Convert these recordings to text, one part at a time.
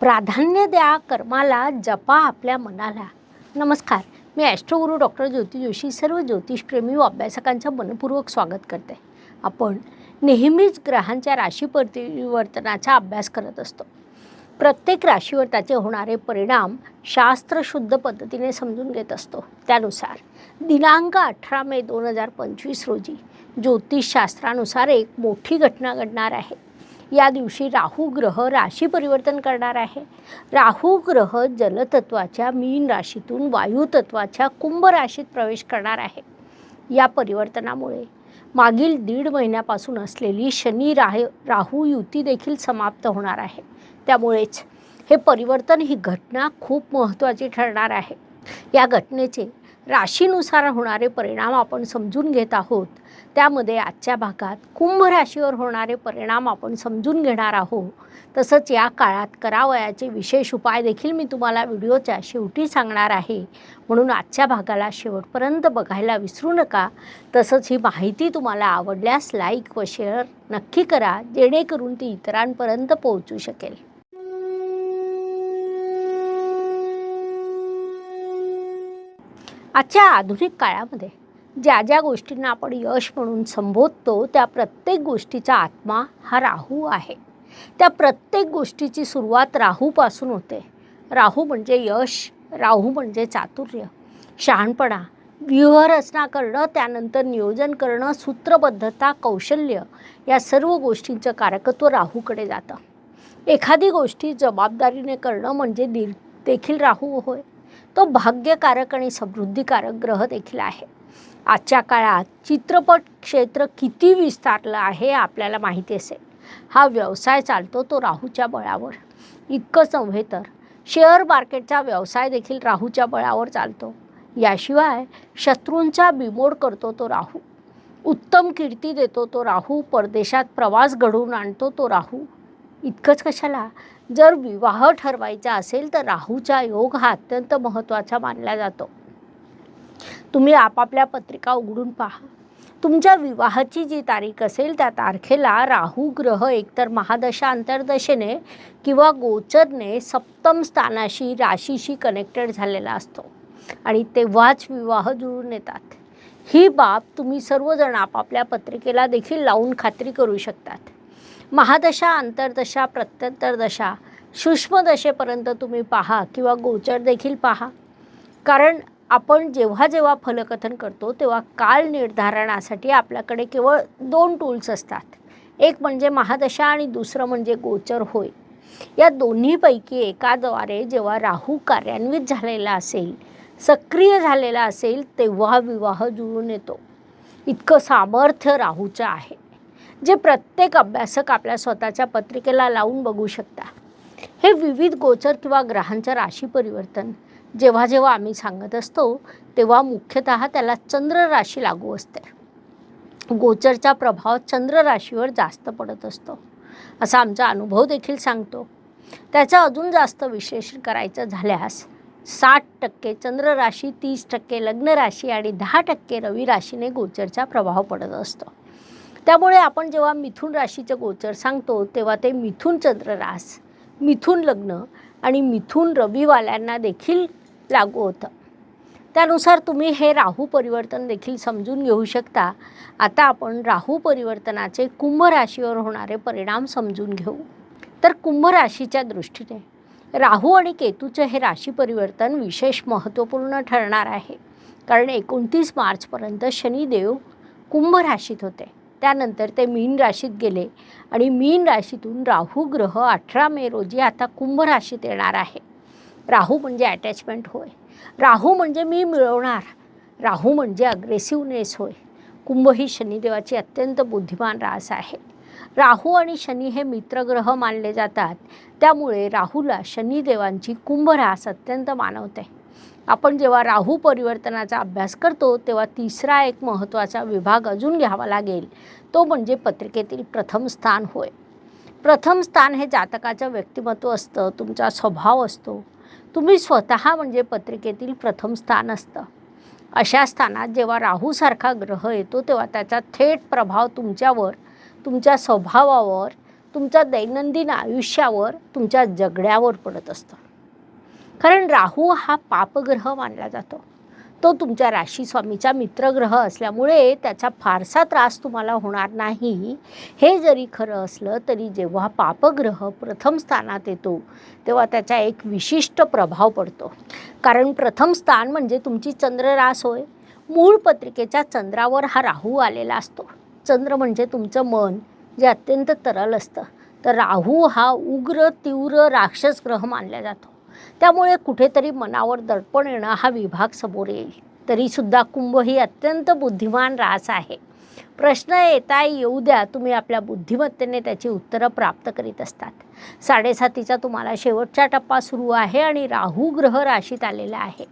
प्राधान्य द्या कर्माला जपा आपल्या मनाला. नमस्कार मी ॲस्ट्रोगुरू डॉक्टर ज्योती जोशी सर्व ज्योतिषप्रेमी व अभ्यासकांचं मनपूर्वक स्वागत करते. आपण नेहमीच ग्रहांच्या राशी परिवर्तनाचा अभ्यास करत असतो. प्रत्येक राशीवर त्याचे होणारे परिणाम शास्त्रशुद्ध पद्धतीने समजून घेत असतो. त्यानुसार दिनांक अठरा मे दोन हजार पंचवीस रोजी ज्योतिषशास्त्रानुसार एक मोठी घटना घडणार आहे. या दिवशी राहू ग्रह राशी परिवर्तन करणार आहे. राहू ग्रह जलतत्वाच्या मीन राशीतून वायुतत्वाच्या कुंभ राशीत प्रवेश करणार आहे. या परिवर्तनामुळे मागील दीड महिन्यापासून असलेली शनी राह राहू युती देखील समाप्त होणार आहे. त्यामुळेच हे परिवर्तन ही घटना खूप महत्त्वाची ठरणार आहे. या घटनेचे राशीनुसार होणारे परिणाम आपण समजून घेत आहोत. त्यामध्ये आजच्या भागात कुंभ राशीवर होणारे परिणाम आपण समजून घेणार आहोत. तसंच या काळात करावयाचे विशेष उपाय देखील मी तुम्हाला व्हिडिओच्या शेवटी सांगणार आहे. म्हणून आजच्या भागाला शेवटपर्यंत बघायला विसरू नका. तसंच ही माहिती तुम्हाला आवडल्यास लाईक व शेअर नक्की करा जेणेकरून ती इतरांपर्यंत पोहोचू शकेल. आजच्या आधुनिक काळामध्ये ज्या ज्या गोष्टींना आपण यश म्हणून संबोधतो त्या प्रत्येक गोष्टीचा आत्मा हा राहू आहे. त्या प्रत्येक गोष्टीची सुरुवात राहूपासून होते. राहू म्हणजे यश राहू म्हणजे चातुर्य. शहाणपणा व्यूहरचना करणं त्यानंतर नियोजन करणं सूत्रबद्धता कौशल्य या सर्व गोष्टींचं कारकत्व राहूकडे जातं. एखादी गोष्टी जबाबदारीने करणं म्हणजे दि देखील राहू होय. तो भाग्यकारक आणि समृद्धिकारक ग्रह देखील आहे. आजच्या काळात चित्रपट क्षेत्र किती विस्तारलं आहे आपल्याला माहिती असेल. हा व्यवसाय चालतो तो राहूच्या बळावर. इतकंच नव्हे तर शेअर मार्केटचा व्यवसाय देखील राहूच्या बळावर चालतो. याशिवाय शत्रूंचा बिमोड करतो तो राहू. उत्तम कीर्ती देतो तो राहू. परदेशात प्रवास घडवून आणतो तो राहू. इतकंच कशाला? जर विवाह ठरवायचा असेल तर राहूचा योग हा अत्यंत महत्त्वाचा मानला जातो. तुम्ही आपापल्या पत्रिका उघडून पहा. तुमच्या विवाहाची जी तारीख असेल त्या तारखेला राहू ग्रह एकतर महादशा अंतर्दशेने किंवा गोचरने सप्तम स्थानाशी राशीशी कनेक्टेड झालेला असतो आणि तेव्हाच विवाह जुळून येतात. ही बाब तुम्ही सर्वजण आपापल्या पत्रिकेला देखील लावून खात्री करू शकतात. महादशा अंतर्दशा प्रत्यंतरदशा सूक्ष्मदशेपर्यंत तुम्ही पहा किंवा गोचर देखील पहा. कारण आपण जेव्हा जेव्हा फलकथन करतो तेव्हा काल निर्धारणासाठी आपल्याकडे केवळ दोन टूल्स असतात. एक म्हणजे महादशा आणि दुसरं म्हणजे गोचर होय. या दोन्हीपैकी एकाद्वारे जेव्हा राहू कार्यान्वित झालेला असेल सक्रिय झालेला असेल तेव्हा विवाह जुळून येतो. इतकं सामर्थ्य राहूचं आहे. जे प्रत्येक अभ्यासक आपल्या स्वतःच्या पत्रिकेला लावून बघू शकता. हे विविध गोचर किंवा ग्रहांचं राशी परिवर्तन. जेव्हा जेव्हा आम्ही सांगत असतो तेव्हा मुख्यतः त्याला चंद्र राशी लागू असते. गोचरचा प्रभाव चंद्र राशीवर जास्त पडत असतो. असा आमचा अनुभव देखील सांगतो. त्याचं अजून जास्त विश्लेषण करायचं झाल्यास साठ टक्के चंद्र राशी तीस टक्के लग्न राशी आणि दहा टक्के रवी राशीने गोचरचा प्रभाव पडत असतो. त्यामुळे आपण जेव्हा मिथुन राशीचं गोचर सांगतो तेव्हा ते मिथुन चंद्र रास मिथुन लग्न आणि मिथुन रविवाल्यांना देखील लागू होतं. त्यानुसार तुम्ही हे राहू परिवर्तन देखील समजून घेऊ शकता. आता आपण राहू परिवर्तनाचे कुंभ राशीवर होणारे परिणाम समजून घेऊ. तर कुंभ राशीच्या दृष्टीने राहू आणि केतूचं हे राशी परिवर्तन विशेष महत्त्वपूर्ण ठरणार आहे. कारण एकोणतीस मार्चपर्यंत शनिदेव कुंभ राशीत होते. त्यानंतर ते मीन राशीत गेले आणि मीन राशीतून राहू ग्रह अठरा मे रोजी आता कुंभ राशीत येणार आहे. राहू म्हणजे अटॅचमेंट होय. राहू म्हणजे मी मिळवणार. राहू म्हणजे अग्रेसिव्हनेस होय. कुंभ ही शनिदेवाची अत्यंत बुद्धिमान रास आहे. राहू आणि शनी हे मित्रग्रह मानले जातात. त्यामुळे राहूला शनिदेवांची कुंभ रास अत्यंत मानवते. आपण जेव्हा राहू परिवर्तनाचा अभ्यास करतो तेव्हा तिसरा एक महत्त्वाचा विभाग अजून घ्यावा लागेल. तो म्हणजे पत्रिकेतील प्रथम स्थान होय. प्रथम स्थान हे जातकाचं व्यक्तिमत्व असतं तुमचा स्वभाव असतो. तुम्ही स्वतः म्हणजे पत्रिकेतील प्रथम स्थान असतं. अशा स्थानात जेव्हा राहूसारखा ग्रह येतो तेव्हा त्याचा थेट प्रभाव तुमच्यावर तुमच्या स्वभावावर तुमच्या दैनंदिन आयुष्यावर तुमच्या जगण्यावर पडत असतं. कारण राहू हा पापग्रह मानला जातो. तो तुमच्या राशीस्वामीचा मित्रग्रह असल्यामुळे त्याचा फारसा त्रास तुम्हाला होणार नाही. हे जरी खरं असलं तरी जेव्हा पापग्रह प्रथम स्थानात येतो तेव्हा त्याचा एक विशिष्ट प्रभाव पडतो. कारण प्रथम स्थान म्हणजे तुमची चंद्ररास होय. मूळ पत्रिकेच्या चंद्रावर हा राहू आलेला असतो. चंद्र म्हणजे तुमचं मन जे अत्यंत तरल असतं. तर राहू हा उग्र तीव्र राक्षस ग्रह मानला जातो. त्यामुळे कुठेतरी मनावर दडपण येणं हा विभाग समोर येईल. तरीसुद्धा कुंभ ही अत्यंत बुद्धिमान रास आहे. प्रश्न येता येऊ द्या तुम्ही आपल्या बुद्धिमत्तेने त्याची उत्तरं प्राप्त करीत असतात. साडेसातीचा तुम्हाला शेवटचा टप्पा सुरू आहे आणि राहू ग्रह राशीत आलेला आहे.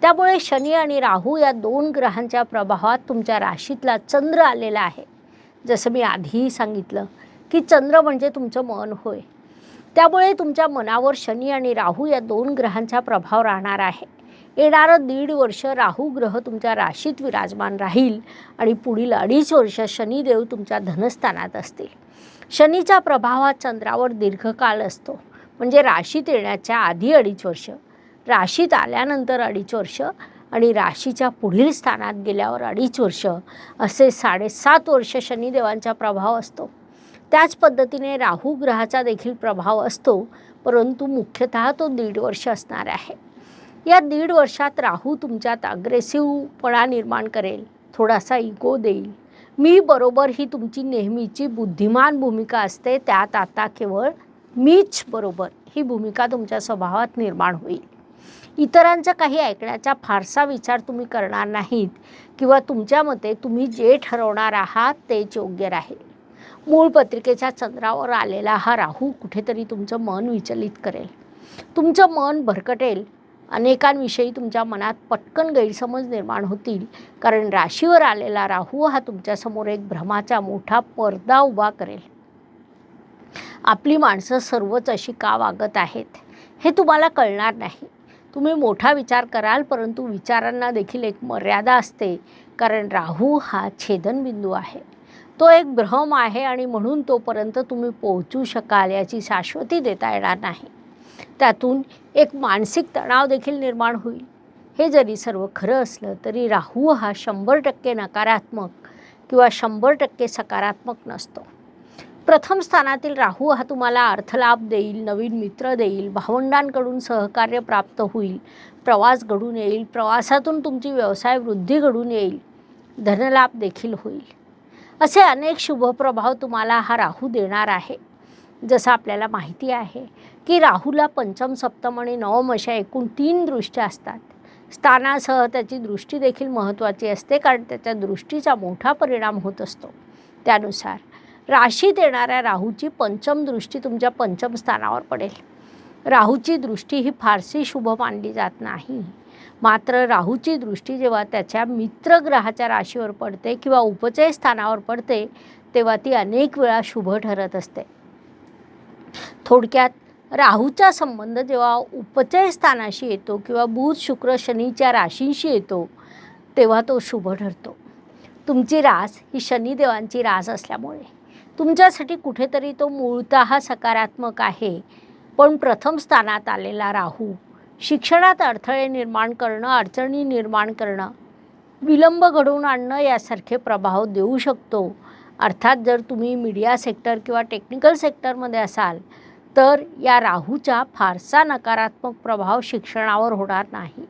त्यामुळे शनी आणि राहू या दोन ग्रहांच्या प्रभावात तुमच्या राशीतला चंद्र आलेला आहे. जसं मी आधीही सांगितलं की चंद्र म्हणजे तुमचं मन होय. त्यामुळे तुमच्या मनावर शनी आणि राहू या दोन ग्रहांचा प्रभाव राहणार आहे. येणारं दीड वर्ष राहू ग्रह तुमच्या राशीत विराजमान राहील आणि पुढील अडीच वर्ष शनिदेव तुमच्या धनस्थानात असतील. शनीचा प्रभाव हा चंद्रावर दीर्घकाळ असतो. म्हणजे राशीत येण्याच्या आधी अडीच वर्ष राशीत आल्यानंतर अडीच वर्ष आणि राशीच्या पुढील स्थानात गेल्यावर अडीच वर्ष असे साडेसात वर्ष शनिदेवांचा प्रभाव असतो. त्याच पद्धतीने राहू ग्रहाचा देखील प्रभाव असतो परंतु मुख्यतः तो दीड वर्ष असणार आहे. या दीड वर्षात राहू तुमच्यात अग्रेसिव्हपणा निर्माण करेल थोडासा इगो देईल. मी बरोबर ही तुमची नेहमीची बुद्धिमान भूमिका असते त्यात आता केवळ मीच बरोबर ही भूमिका तुमच्या स्वभावात निर्माण होईल. इतरांचं काही ऐकण्याचा फारसा विचार तुम्ही करणार नाहीत किंवा तुमच्या मते तुम्ही जे ठरवणार आहात तेच योग्य राहील. मूळ पत्रिकेच्या चंद्रावर आलेला हा राहू कुठेतरी तुमचं मन विचलित करेल. तुमचं मन भरकटेल. अनेकांविषयी तुमच्या मनात पटकन गैरसमज निर्माण होतील. कारण राशीवर आलेला राहू हा तुमच्यासमोर एक भ्रमाचा मोठा पडदा उभा करेल. आपली माणसं सर्वच अशी का वागत आहेत? हे तुम्हाला कळणार नाही. तुम्ही मोठा विचार कराल परंतु विचारांना देखील एक मर्यादा असते. कारण राहू हा छेदनबिंदू आहे. तो एक भ्रम आहे आणि म्हणून तोपर्यंत तुम्ही पोहोचू शकाल याची शाश्वती देता येणार नाही. त्यातून एक मानसिक तणाव देखील निर्माण होईल. हे जरी सर्व खरं असलं तरी राहू हा शंभर टक्के नकारात्मक किंवा शंभर टक्के सकारात्मक नसतो. प्रथम स्थानातील राहू हा तुम्हाला अर्थलाभ देईल नवीन मित्र देईल भावंडांकडून सहकार्य प्राप्त होईल प्रवास घडून येईल प्रवासातून तुमची व्यवसाय वृद्धी घडून येईल धनलाभ देखील होईल. असे अनेक शुभप्रभाव तुम्हाला हा राहू देणार आहे. जसं आपल्याला माहिती आहे की राहूला पंचम सप्तम आणि नवम अशा एकूण तीन दृष्ट्या असतात. स्थानासह त्याची दृष्टी देखील महत्त्वाची असते कारण त्याच्या दृष्टीचा मोठा परिणाम होत असतो. त्यानुसार राशीत येणाऱ्या राहूची पंचम दृष्टी तुमच्या पंचम स्थानावर पडेल. राहूची दृष्टी ही फारशी शुभ मानली जात नाही. मात्र राहूची दृष्टी जेव्हा त्याच्या मित्रग्रहाच्या राशीवर पडते किंवा उपचय स्थानावर पडते तेव्हा ती अनेक वेळा शुभ ठरत असते. थोडक्यात राहूचा संबंध जेव्हा उपचय स्थानाशी येतो किंवा बुध शुक्र शनीच्या राशींशी येतो तेव्हा तो शुभ ठरतो. तुमची रास ही शनिदेवांची रास असल्यामुळे. तुमच्यासाठी कुठेतरी तो मूळतः सकारात्मक आहे पण प्रथम स्थानात आलेला राहू शिक्षणात अडथळे निर्माण करणं अडचणी निर्माण करणं विलंब घडवून आणणं यासारखे प्रभाव देऊ शकतो. अर्थात जर तुम्ही मीडिया सेक्टर किंवा टेक्निकल सेक्टरमध्ये असाल तर या राहूचा फारसा नकारात्मक प्रभाव शिक्षणावर होणार नाही.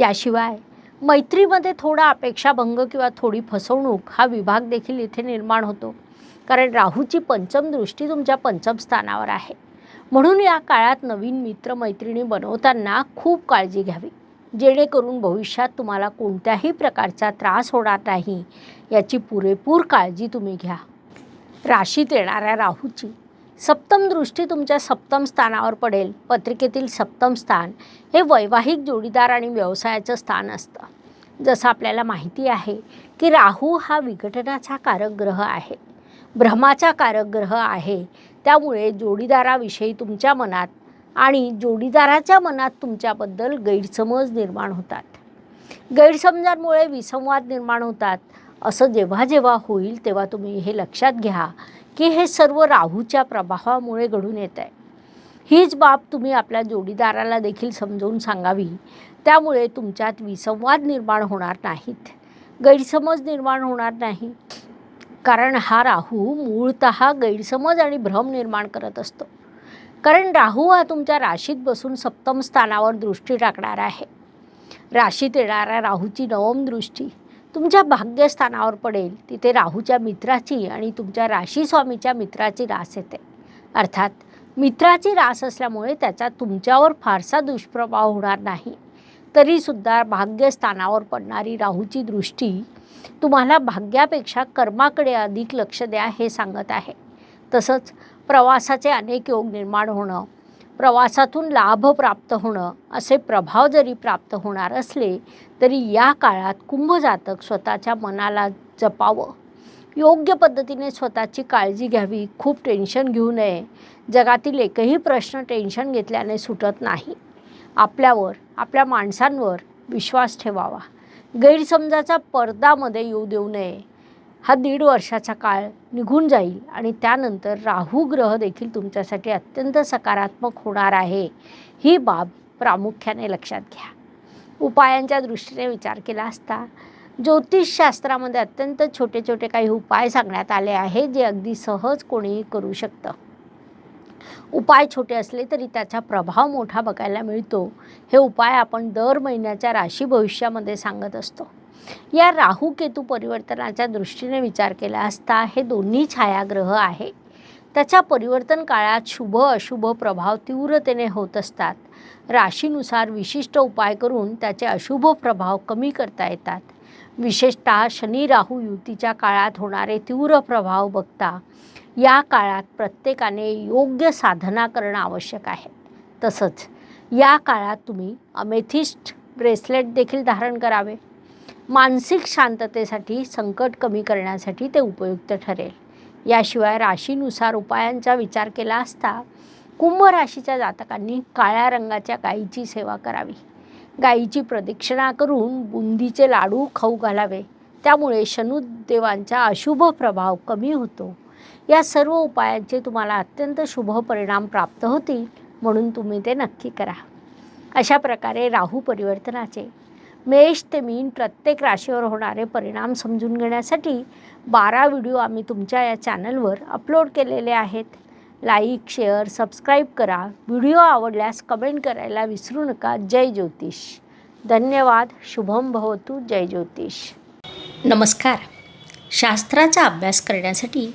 याशिवाय मैत्रीमध्ये थोडा अपेक्षाभंग किंवा थोडी फसवणूक हा विभाग देखील इथे निर्माण होतो. कारण राहूची पंचम दृष्टी तुमच्या पंचम स्थानावर आहे. म्हणून या काळात नवीन मित्रमैत्रिणी बनवताना खूप काळजी घ्यावी. जेणेकरून भविष्यात तुम्हाला कोणत्याही प्रकारचा त्रास होणार नाही याची पुरेपूर काळजी तुम्ही घ्या. राशीत येणाऱ्या राहूची सप्तम दृष्टी तुमच्या सप्तम स्थानावर पडेल. पत्रिकेतील सप्तम स्थान हे वैवाहिक जोडीदार आणि व्यवसायाचं स्थान असतं. जसं आपल्याला माहिती आहे की राहू हा विघटनाचा कारक ग्रह आहे. भ्रमाचा कारक ग्रह आहे. त्यामुळे जोडीदाराविषयी तुमच्या मनात आणि जोडीदाराच्या मनात तुमच्याबद्दल गैरसमज निर्माण होतात. गैरसमजांमुळे विसंवाद निर्माण होतात. असं जेव्हा जेव्हा होईल तेव्हा तुम्ही हे लक्षात घ्या की हे सर्व राहूच्या प्रभावामुळे घडून येत आहे. हीच बाब तुम्ही आपल्या जोडीदाराला देखील समजावून सांगावी. त्यामुळे तुमच्यात विसंवाद निर्माण होणार नाहीत. गैरसमज निर्माण होणार नाही. कारण हा राहू मूळत गैरसमज आणि भ्रम निर्माण करत असतो. कारण राहू हा तुमच्या राशीत बसून सप्तम स्थानावर दृष्टी टाकणार आहे. राशीत येणाऱ्या राहूची नवम दृष्टी तुमच्या भाग्यस्थानावर पडेल. तिथे राहूच्या मित्राची आणि तुमच्या राशी स्वामीच्या मित्राची रास येते. अर्थात मित्राची रास असल्यामुळे त्याचा तुमच्यावर फारसा दुष्प्रभाव होणार नाही. तरीसुद्धा भाग्यस्थानावर पडणारी राहूची दृष्टी तुम्हाला भाग्यापेक्षा कर्माकडे अधिक लक्ष द्या हे सांगत आहे. तसंच प्रवासाचे अनेक योग निर्माण होणं प्रवासातून लाभ प्राप्त होणं असे प्रभाव जरी प्राप्त होणार असले तरी या काळात कुंभजातक स्वतःच्या मनाला जपावं. योग्य पद्धतीने स्वतःची काळजी घ्यावी खूप टेन्शन घेऊ नये. जगातील एकही प्रश्न टेन्शन घेतल्याने सुटत नाही. आपल्यावर आपल्या माणसांवर विश्वास ठेवावा. गैरसमजाचा पडदामध्ये येऊ देऊ नये. हा दीड वर्षाचा काळ निघून जाईल आणि त्यानंतर राहू ग्रह देखील तुमच्यासाठी अत्यंत सकारात्मक होणार आहे. ही बाब प्रामुख्याने लक्षात घ्या. उपायांच्या दृष्टीने विचार केला असता ज्योतिषशास्त्रामध्ये अत्यंत छोटे छोटे काही उपाय सांगण्यात आले आहे जे अगदी सहज कोणीही करू शकतं. उपाय छोटे असले तरी त्याचा प्रभाव मोठा बघायला मिळतो. हे उपाय आपण दर महिन्याच्या राशी भविष्यामध्ये सांगत असतो. या राहू केतू परिवर्तनाच्या दृष्टीने विचार केला असता हे दोन्ही छायाग्रह आहे. त्याच्या परिवर्तन काळात शुभ अशुभ प्रभाव तीव्रतेने होत असतात. राशीनुसार विशिष्ट उपाय करून त्याचे अशुभ प्रभाव कमी करता येतात. विशेषतः शनी राहू युतीच्या काळात होणारे तीव्र प्रभाव बघता. या काळात प्रत्येकाने योग्य साधना करणं आवश्यक आहे. तसंच या काळात तुम्ही अमेथिस्ट ब्रेसलेट देखील धारण करावे. मानसिक शांततेसाठी संकट कमी करण्यासाठी ते उपयुक्त ठरेल. याशिवाय राशीनुसार उपायांचा विचार केला असता कुंभ राशीच्या जातकांनी काळ्या रंगाच्या गायीची सेवा करावी. गायीची प्रदक्षिणा करून बुंदीचे लाडू खाऊ घालावे. त्यामुळे शनुदेवांचा अशुभ प्रभाव कमी होतो. या सर्व उपायांचे तुम्हाला अत्यंत शुभ परिणाम प्राप्त होतील म्हणून तुम्ही ते नक्की करा. अशा प्रकारे राहू परिवर्तनाचे मेष ते मीन प्रत्येक राशीवर होणारे परिणाम समजून घेण्यासाठी बारा व्हिडिओ आम्ही तुमच्या या चॅनलवर अपलोड केलेले आहेत. लाईक शेअर सबस्क्राईब करा. व्हिडिओ आवडल्यास कमेंट करायला विसरू नका. जय ज्योतिष. धन्यवाद. शुभम भवतु. जय ज्योतिष. नमस्कार. शास्त्राचा अभ्यास करण्यासाठी